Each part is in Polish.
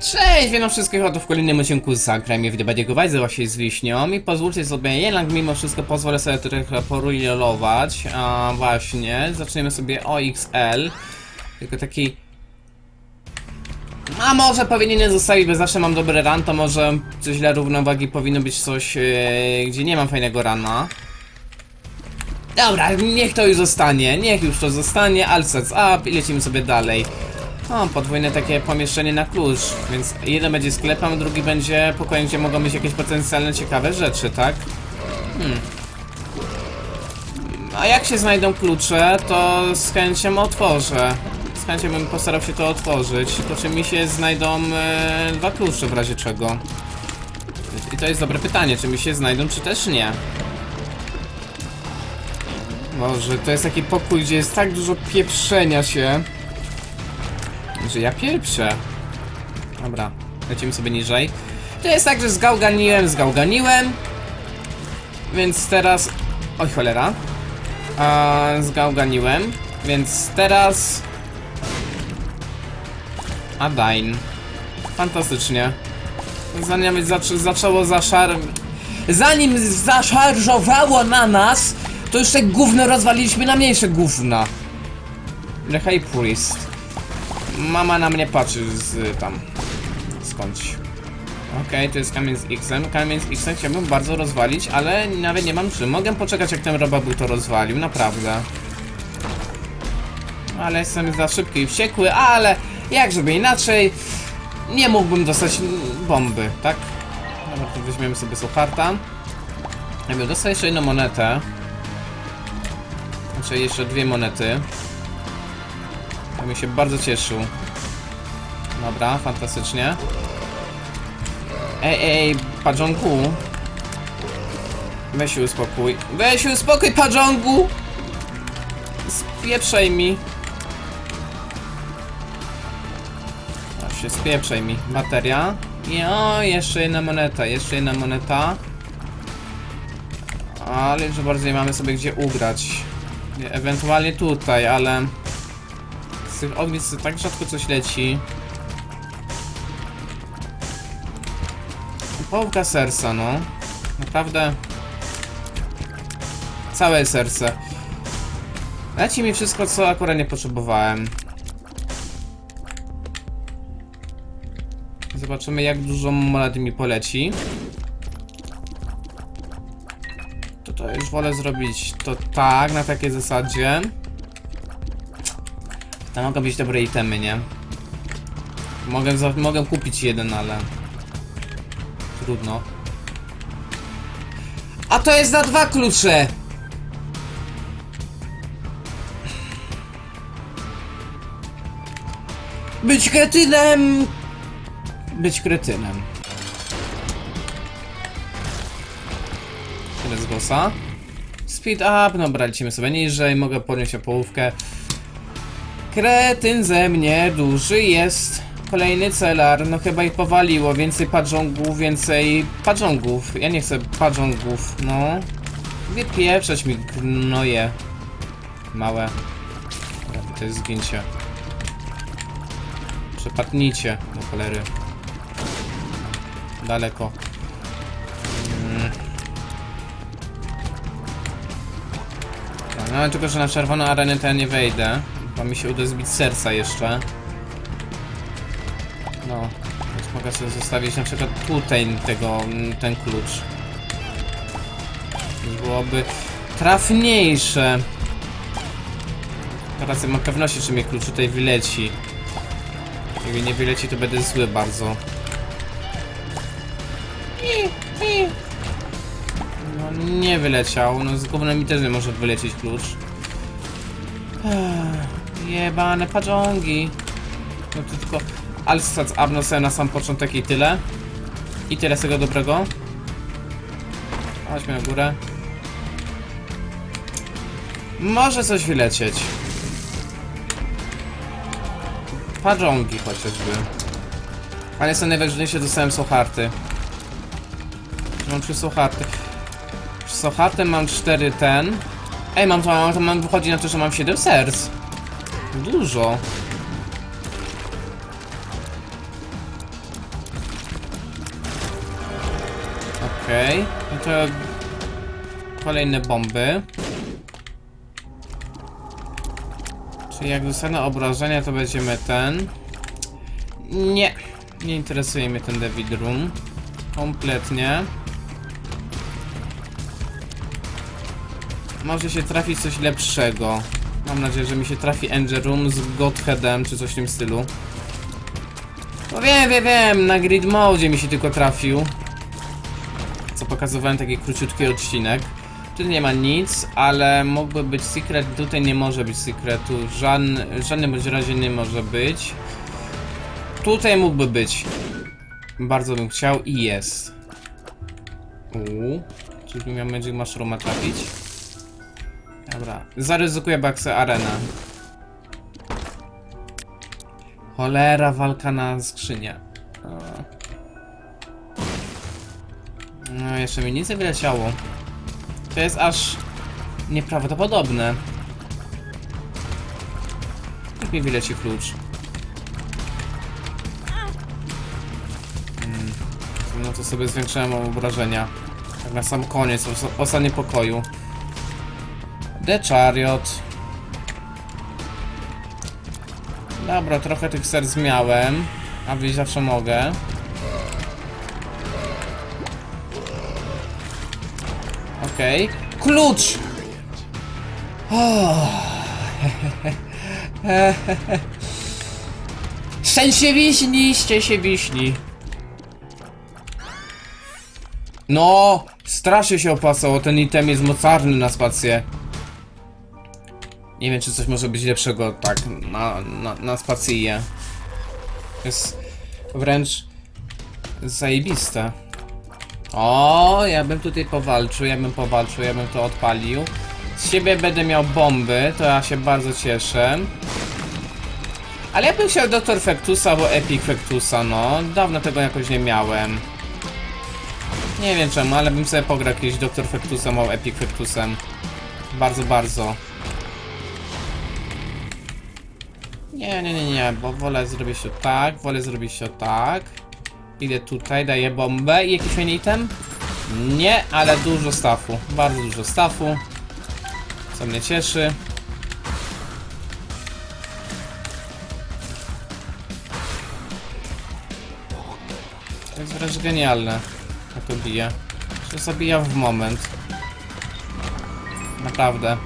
Cześć, witam wszystkich oto w kolejnym odcinku Zagrajmy w Debadiego Wajzy właśnie z Wiśnią i pozwólcie sobie, jednak mimo wszystko pozwolę sobie trochę porolować, a właśnie, zaczniemy sobie OXL, tylko taki... A może powinienem zostawić, bo zawsze mam dobry ran, to może coś dla równowagi powinno być coś, yy, gdzie nie mam fajnego rana. Dobra, niech to już zostanie, niech już to zostanie, all sets up i lecimy sobie dalej. O, podwójne takie pomieszczenie na klucz, więc jeden będzie sklepem, drugi będzie pokojem, gdzie mogą być jakieś potencjalne ciekawe rzeczy, tak? Hmm. A jak się znajdą klucze, to z chęcią otworzę. Z chęcią bym postarał się to otworzyć. To czy mi się znajdą e, dwa klucze w razie czego? I to jest dobre pytanie, czy mi się znajdą, czy też nie. Może to jest taki pokój, gdzie jest tak dużo pieprzenia się. Że ja pierwsze. Dobra, lecimy sobie niżej. To jest tak, że zgałganiłem, zgałganiłem. Więc teraz... Oj cholera. A, zgałganiłem. Więc teraz... Adain. Fantastycznie. Zanim zac zaczęło zaszar... Zanim zaszarżowało na nas, to już te gówno rozwaliliśmy na mniejsze gówna. The High Priest. Mama na mnie patrzy z tam. Skądś. Okej, to jest kamień z X-em. Kamień z X-em chciałbym bardzo rozwalić, ale nawet nie mam czym. Mogę poczekać jak ten robabu to rozwalił, naprawdę. Ale jestem za szybki i wściekły, ale jak żeby inaczej, nie mógłbym dostać bomby, tak? Dobra, to weźmiemy sobie Soharta. Ja bym dostał jeszcze jedną monetę. Znaczy jeszcze dwie monety. Bym się bardzo cieszył. Dobra, fantastycznie. Ej, ej, ej, Padżongu. Weź się uspokój. Weź się uspokój, Padżongu! Spieprzaj mi. O, się spieprzaj mi. Bateria. I o, jeszcze jedna moneta, jeszcze jedna moneta. Ale już bardziej mamy sobie gdzie ugrać. Ewentualnie tutaj, ale... Tych ognisk tak rzadko coś leci. Połówka serca, no. Naprawdę. Całe serce. Leci mi wszystko, co akurat nie potrzebowałem. Zobaczymy, jak dużo monet mi poleci. To to już wolę zrobić to tak, na takiej zasadzie. Tam mogą być dobre itemy, nie? Mogę, mogę kupić jeden, ale... Trudno. A to jest za dwa klucze! Być kretynem! Być kretynem. Tyle z bossa. Speed up, dobra, lecimy sobie niżej, mogę podnieść o połówkę. Kretyn ze mnie duży jest. Kolejny celar, no chyba ich powaliło. Więcej padżongów, więcej padżongów. Ja nie chcę padżongów, no. Wypieprzeć mi gnoje. Małe. To jest zgięcie. Przepadnijcie do cholery. Daleko. Mm. No tylko, że na czerwoną arenę to ja nie wejdę. Bo mi się uda zbić serca jeszcze. No, więc mogę sobie zostawić na przykład tutaj tego, ten klucz. Już byłoby trafniejsze. Teraz mam pewności, czy mnie klucz tutaj wyleci. Jak nie wyleci, to będę zły bardzo. No nie wyleciał, no z mi też nie może wylecieć klucz. Ech, Jebane padżongi. No to tylko Alstat Abno sobie na sam początek i tyle. I tyle z tego dobrego. Chodźmy na górę. Może coś wylecieć. Padżongi chociażby. Ale co najważniejsze, dostałem soharty. Mam trzy soharty. Sohartem mam cztery ten. Ej, mam to, mam, mam, wychodzi na to, że mam 7 serc. Dużo. Okej, okay. no to kolejne bomby. Czyli jak dostanę obrażenia, to będziemy ten. Nie, nie interesuje mnie ten David Room. Kompletnie. Może się trafić coś lepszego. Mam nadzieję, że mi się trafi Angel Room z Godheadem, czy coś w tym stylu. No wiem, wiem, wiem, na Grid Mode mi się tylko trafił. Co pokazywałem taki króciutki odcinek. Tu nie ma nic, ale mógłby być secret, tutaj nie może być secretu, żadny, w żadnym bądź razie nie może być. Tutaj mógłby być. Bardzo bym chciał i jest. Uuu, czyli miał Magic Mushrooma trafić. Dobra, zaryzykuję Baxę Arena. Cholera, walka na skrzynię. No, jeszcze mi nic nie wyleciało. To jest aż nieprawdopodobne. Jak mi wyleci klucz? Mm, No to sobie zwiększyłem obrażenia. Tak na sam koniec, os ostatnie pokoju. The Chariot. Dobra, trochę tych serc miałem. A wyjść zawsze mogę. Okej. Klucz! Oh. Szczęście wiśni, szczęście wiśni. No, strasznie się opłacało, ten item jest mocarny na spację. Nie wiem, czy coś może być lepszego tak na, na, na spacyję. Jest wręcz zajebiste. O, ja bym tutaj powalczył, ja bym powalczył, ja bym to odpalił. Z siebie będę miał bomby, to ja się bardzo cieszę. Ale ja bym chciał Dr. Fectusa albo Epic Fectusa, no. Dawno tego jakoś nie miałem. Nie wiem czemu, ale bym sobie pograł kiedyś Dr. Fectusem albo Epic Fectusem. Bardzo, bardzo. Nie, nie, nie, nie, bo wolę zrobić to tak, wolę zrobić to tak. Idę tutaj, daję bombę i jakiś fajny item? Nie, ale dużo stafu, bardzo dużo stafu. Co mnie cieszy. To jest wręcz genialne, jak to bije. Że zabija w moment. Naprawdę.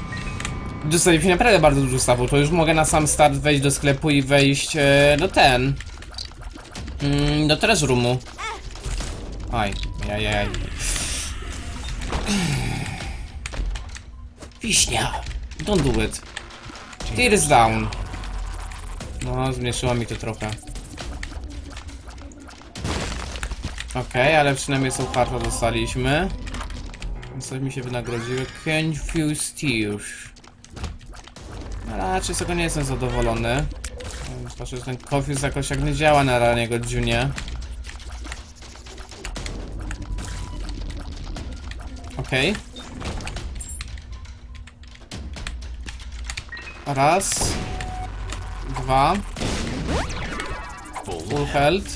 Dostali mi naprawdę bardzo dużo stawu, to już mogę na sam start wejść do sklepu i wejść e, do ten. Mm, do treasure roomu. Aj, jaj, jaj. Wiśnia! Don't do it. Tear is down. No, zmniejszyło mi to trochę. Okej, ale przynajmniej są harta dostaliśmy. Coś mi się wynagrodziło. Confused Tears. Raczej z tego nie jestem zadowolony. Zwłaszcza, że ten Confuse jakoś jak nie działa na raniego dziunie. Okej. Raz. Dwa. Full health.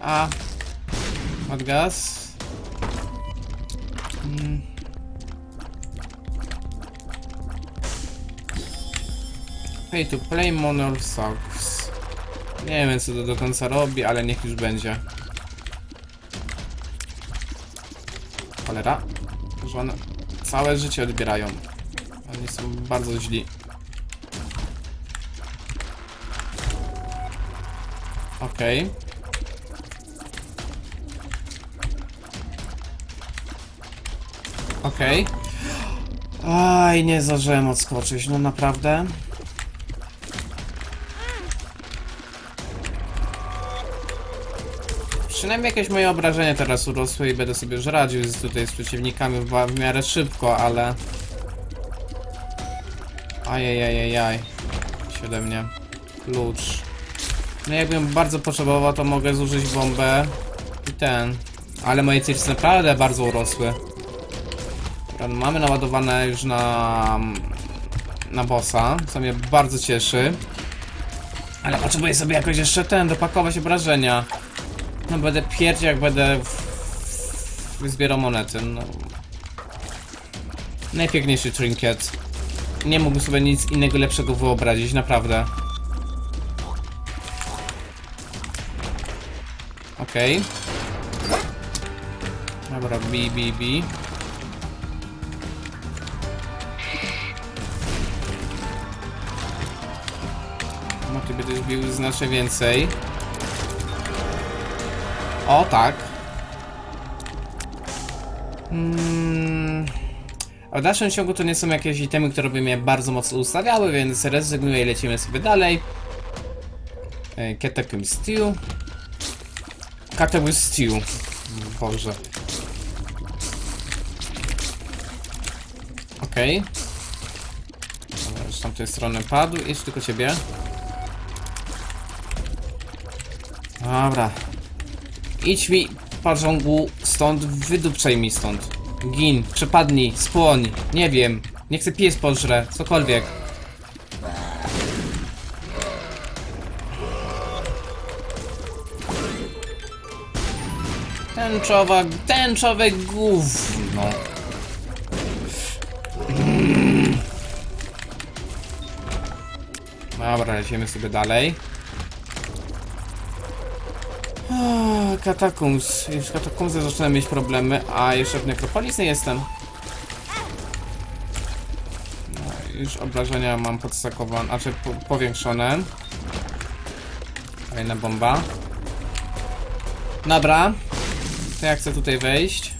A. Odgaz. Pay to play Monor Sucks. Nie wiem co to do końca robi, ale niech już będzie. Cholera. Że one całe życie odbierają. Oni są bardzo źli. Okej. Okej. Aj, nie zdążyłem odskoczyć, no naprawdę. Przynajmniej jakieś moje obrażenia teraz urosły i będę sobie już radził z, tutaj z przeciwnikami w, w miarę szybko, ale... Ajajajajaj. Się ode mnie. Klucz. No jakbym bardzo potrzebował, to mogę zużyć bombę i ten. Ale moje cifry naprawdę bardzo urosły. No mamy naładowane już na... na bossa, co mnie bardzo cieszy. Ale potrzebuję sobie jakoś jeszcze ten, dopakować obrażenia. No będę pierdział jak będę w, zbierał monety, no. Najpiękniejszy trinket. Nie mógłbym sobie nic innego lepszego wyobrazić, naprawdę. Okej. Dobra, bi, bi, bi. Ty będziesz bił znacznie więcej. O, tak. Mm. W dalszym ciągu to nie są jakieś itemy, które by mnie bardzo mocno ustawiały, więc rezygnuję i lecimy sobie dalej. E, Catacomb Steel. Catacomb Steel. Boże. Okej. Już z tamtej strony padł. Jest tylko ciebie. Dobra. Idź mi, parzongu, stąd, wydupczaj mi stąd. Gin, przepadnij, spłoń, nie wiem. Nie chcę pies pożre, cokolwiek. Tęczowa, tęczowe gówno. Mm. Dobra, lecimy sobie dalej. Ah, Katakumbs. Już w katakumbsach zaczynam mieć problemy, a jeszcze w nekropolis nie jestem. No, już obrażenia mam podstakowane, znaczy po, powiększone. Kolejna bomba. Dobra. To ja chcę tutaj wejść.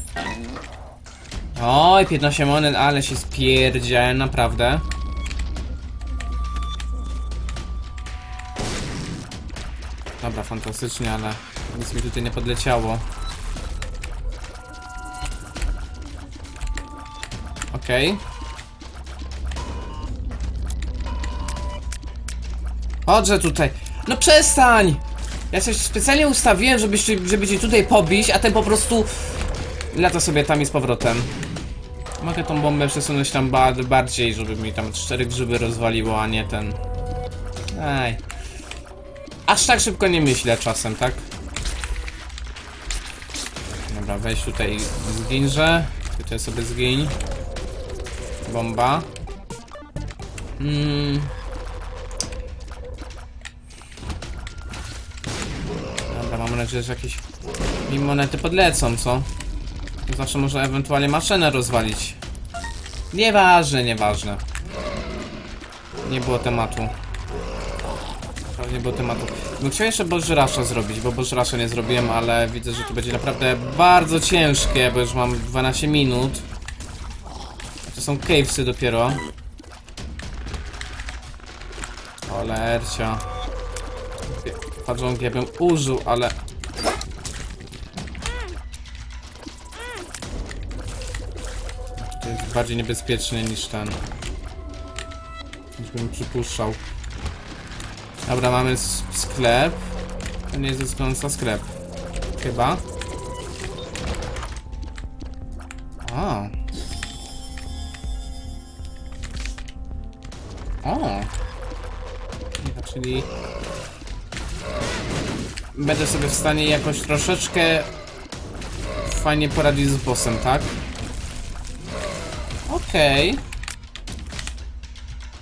Oj, 15 monet, ale się spierdziałem, naprawdę. Dobra, fantastycznie, ale nic mi tutaj nie podleciało. Okej. Chodźże tutaj. No przestań! Ja coś specjalnie ustawiłem, żeby, żeby cię tutaj pobić, a ten po prostu lata sobie tam i z powrotem. Mogę tą bombę przesunąć tam ba bardziej, żeby mi tam cztery grzyby rozwaliło, a nie ten. Ej. Aż tak szybko nie myślę czasem, tak? Dobra, weź tutaj zginże. Tutaj sobie zgiń. Bomba. Mm. Dobra, mam nadzieję, że jakieś mi monety podlecą, co? Zawsze może ewentualnie maszynę rozwalić. Nieważne, nieważne. Nie było tematu. Nie było tematu. Bym chciał jeszcze Bożrasza zrobić, bo Bożrasza nie zrobiłem, ale widzę, że to będzie naprawdę bardzo ciężkie, bo już mam 12 minut. To są cavesy dopiero. Olercia. Padżonki ja bym użył, ale... To jest bardziej niebezpieczny niż ten. Niż bym przypuszczał. Dobra, mamy sklep. To nie jest dyskonsa sklep. Chyba. O. Ja, czyli... Będę sobie w stanie jakoś troszeczkę fajnie poradzić z bossem, tak? Okej.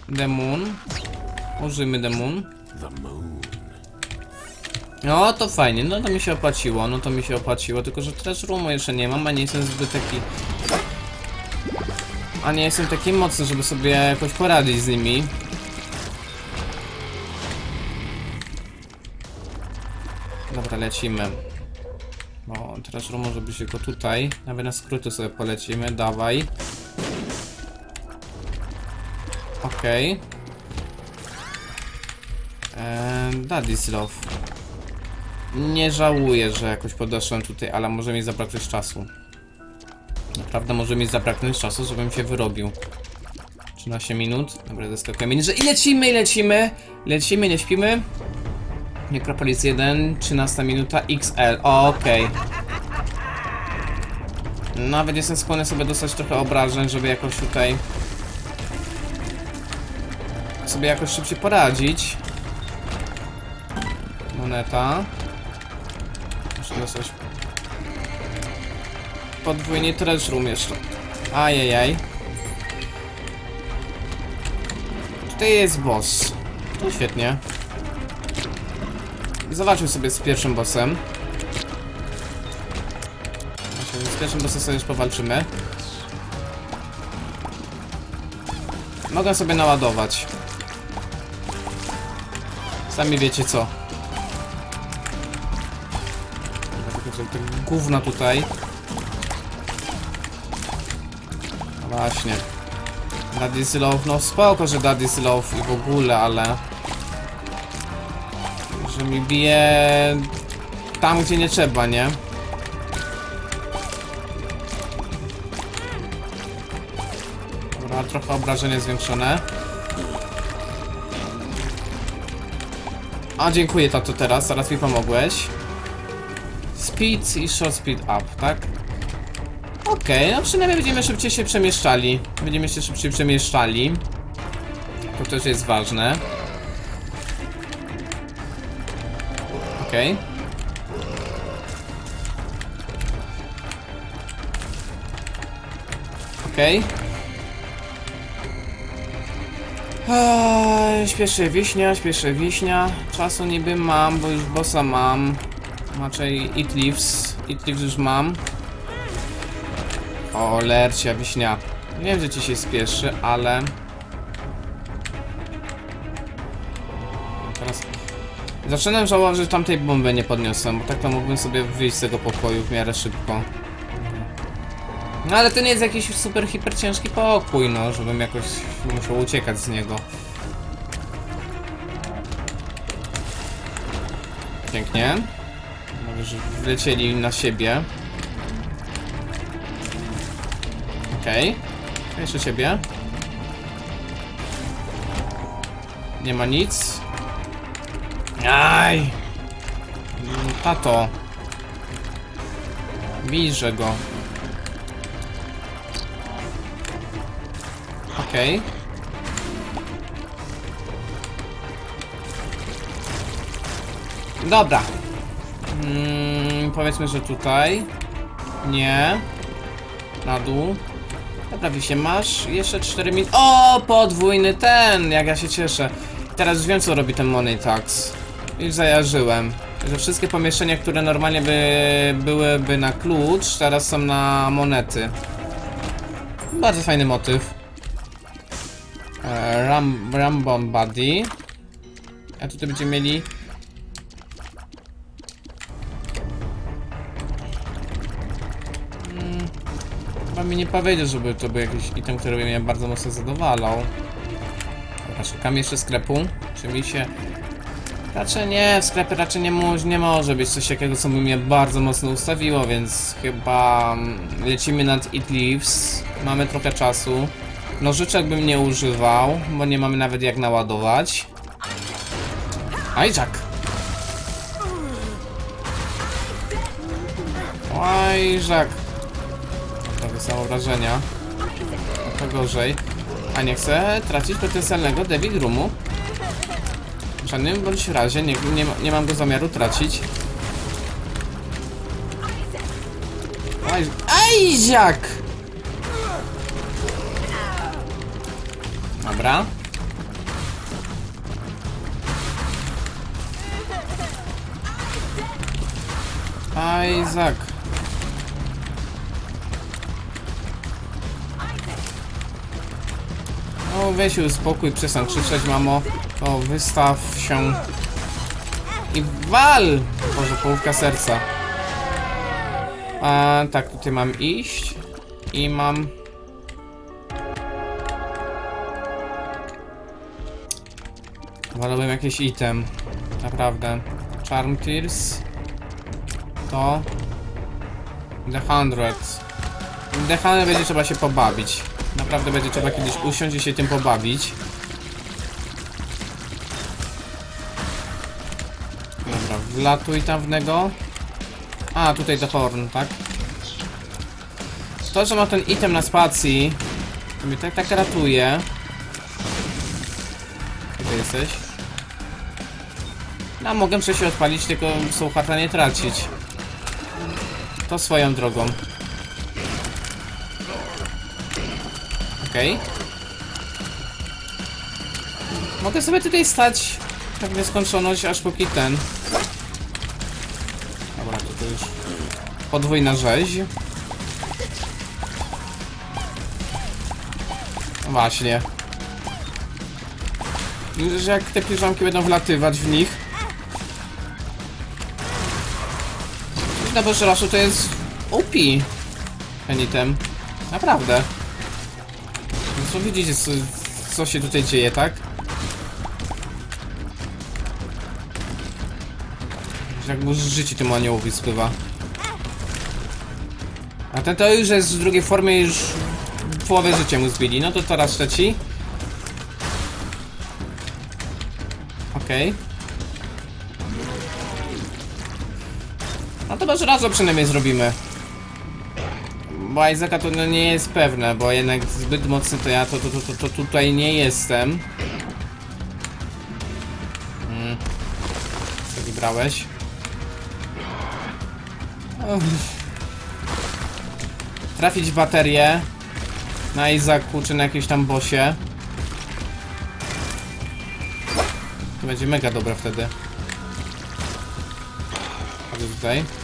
Demon. Użyjmy demon. No to fajnie, no to mi się opłaciło, no to mi się opłaciło, tylko że też roomu jeszcze nie mam, a nie jestem zbyt taki... A nie jestem taki mocny, żeby sobie jakoś poradzić z nimi. Dobra, lecimy. Bo teraz roomu, żeby się go tutaj, nawet na skróty sobie polecimy, dawaj. Okej. Eee, Daddy's Love. Nie żałuję, że jakoś podeszłem tutaj, ale może mi zabraknąć czasu. Naprawdę może mi zabraknąć czasu, żebym się wyrobił. 13 minut. Dobra, zeskakujemy. Że- I lecimy, i lecimy. Lecimy, nie śpimy. Necropolis 1, 13 minuta, XL. Okej. Nawet jestem skłonny sobie dostać trochę obrażeń, żeby jakoś tutaj sobie jakoś szybciej poradzić. Moneta. Muszę dostać. podwójnie trash room jeszcze. Ajajaj. Tutaj jest boss. To świetnie. Zobaczmy sobie z pierwszym bossem. Z pierwszym bossem sobie już powalczymy. Mogę sobie naładować. Sami wiecie co. gówna tutaj. No Właśnie. Daddy's Love, no spoko, że Daddy's Love i w ogóle, ale... Że mi bije... Tam, gdzie nie trzeba, nie? Dobra, trochę obrażenie zwiększone. A, dziękuję tato teraz, zaraz mi pomogłeś. Speed i short speed up, tak? Okej, no przynajmniej będziemy szybciej się przemieszczali. Będziemy się szybciej przemieszczali. To też jest ważne. Okej. Okej. Eee, Śpieszę wiśnia, śpieszę wiśnia. Czasu niby mam, bo już bossa mam. Raczej It Leaves. It Leaves już mam. O, lercia, wiśnia. Wiem, że ci się spieszy, ale... Teraz... Zaczynam żałować, że tamtej bomby nie podniosłem, bo tak to mógłbym sobie wyjść z tego pokoju w miarę szybko. No ale to nie jest jakiś super hiper ciężki pokój, no, żebym jakoś musiał uciekać z niego. Pięknie. Że wlecieli na siebie. Okej. Okay. Jeszcze siebie. Nie ma nic. Aj! Tato. Bijże go. Okej. Dobra. Mm, powiedzmy, że tutaj. Nie. Na dół. Dobra, się masz jeszcze 4 min. O, podwójny ten! Jak ja się cieszę. Teraz już wiem, co robi ten Money Tax. Już zajarzyłem. Że wszystkie pomieszczenia, które normalnie by byłyby na klucz, teraz są na monety. Bardzo fajny motyw. E, Ram, Rambon Buddy. A tutaj będziemy mieli. Mi nie powiedział, żeby to był jakiś item, który by mnie bardzo mocno zadowalał. Dobra, szukam jeszcze sklepu. Czy mi się... Raczej nie, w sklepie raczej nie, mo nie może być coś takiego, co by mnie bardzo mocno ustawiło, więc chyba mm, lecimy nad It Leaves. Mamy trochę czasu. Nożyczek bym nie używał, bo nie mamy nawet jak naładować. Ajak! Prawie samo wrażenia. No to gorzej. A nie chcę tracić potencjalnego David Roomu. W żadnym bądź razie nie, nie, nie mam go zamiaru tracić. Aj, Ajak! Dobra. Isaac. O, weź uspokój, przestań krzyczeć, mamo. To wystaw się i wal! Boże, połówka serca. A, tak, tutaj mam iść i mam... Wolałbym jakiś item. Naprawdę. Charm Tears. To. The Hundred. The Hundred będzie trzeba się pobawić. Naprawdę będzie trzeba kiedyś usiąść i się tym pobawić. Dobra, wlatuj tam w niego. A, tutaj The Horn, tak? To, że ma ten item na spacji, to mnie tak, tak ratuje. Gdzie jesteś? No, mogę przecież odpalić, tylko słuchacza nie tracić. To swoją drogą. Okej. Mogę sobie tutaj stać tak nieskończoność, aż póki ten. Dobra, to już podwójna rzeź. No Właśnie. Że jak te piżamki będą wlatywać w nich. Na Bożerasu to jest OP. Penitem. Naprawdę. Co widzicie, co, co się tutaj dzieje, tak? Jak mu życie temu aniołowi spływa. A ten to już jest w drugiej formie, już połowę życia mu zbili. No to teraz trzeci. Okej. No to może razu przynajmniej zrobimy. Bo Isaaca to no nie jest pewne, bo jednak zbyt mocny to ja to, to, to, to, to tutaj nie jestem. Mm. Co wybrałeś? Trafić w baterię na Isaacu czy na jakimś tam bosie. To będzie mega dobre wtedy. Chodzę tutaj.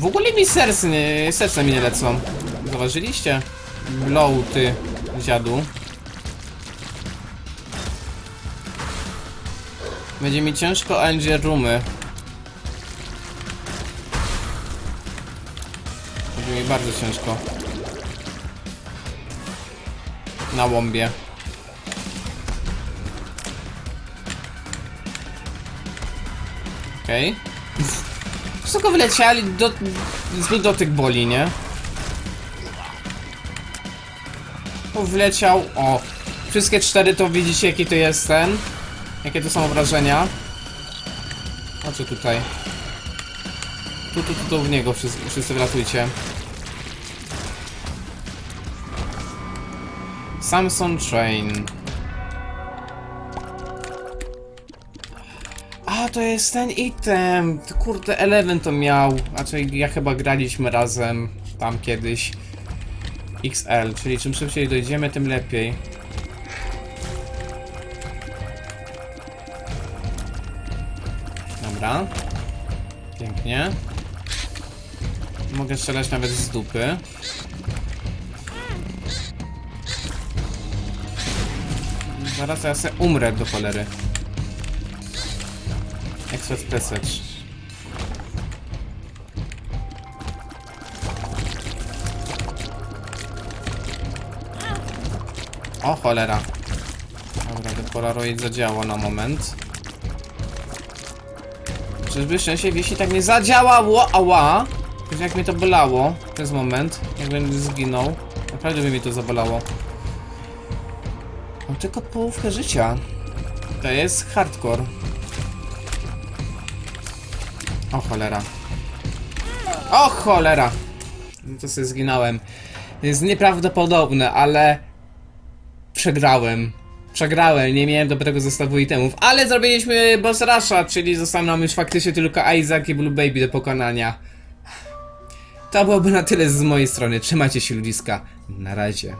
W ogóle mi serce, serce mi nie lecą. Zauważyliście? Blow, ty. Będzie mi ciężko Angel Roomy. Będzie mi bardzo ciężko. Na łąbie. Okej. Okay. Wysoko wyleciali, do, zbyt dotyk boli, nie? Wleciał, o. Wszystkie cztery to widzicie jaki to jest ten. Jakie to są wrażenia. Chodźcie tutaj. Tu, tu, tu, tu w niego wszyscy, wszyscy wlatujcie. Samson Train. A, to jest ten item. Kurde, Eleven to miał. Znaczy, ja chyba graliśmy razem tam kiedyś. XL, czyli czym szybciej dojdziemy, tym lepiej. Dobra. Pięknie. Mogę strzelać nawet z dupy. Zaraz ja se umrę do cholery. Passage. O cholera. Dobra, ten Polaroid zadziałał na moment. Czyżby szczęście wisi tak nie zadziałało? Ała! Jak mnie to bolało przez moment, jakbym zginął. Naprawdę by mi to zabolało. Mam tylko połówkę życia. To jest hardcore. O cholera. O cholera! No to sobie zginąłem. Jest nieprawdopodobne, ale... Przegrałem. Przegrałem, nie miałem dobrego zestawu itemów, ale zrobiliśmy boss rusha, czyli został nam już faktycznie tylko Isaac i Blue Baby do pokonania. To byłoby na tyle z mojej strony. Trzymajcie się ludziska. Na razie.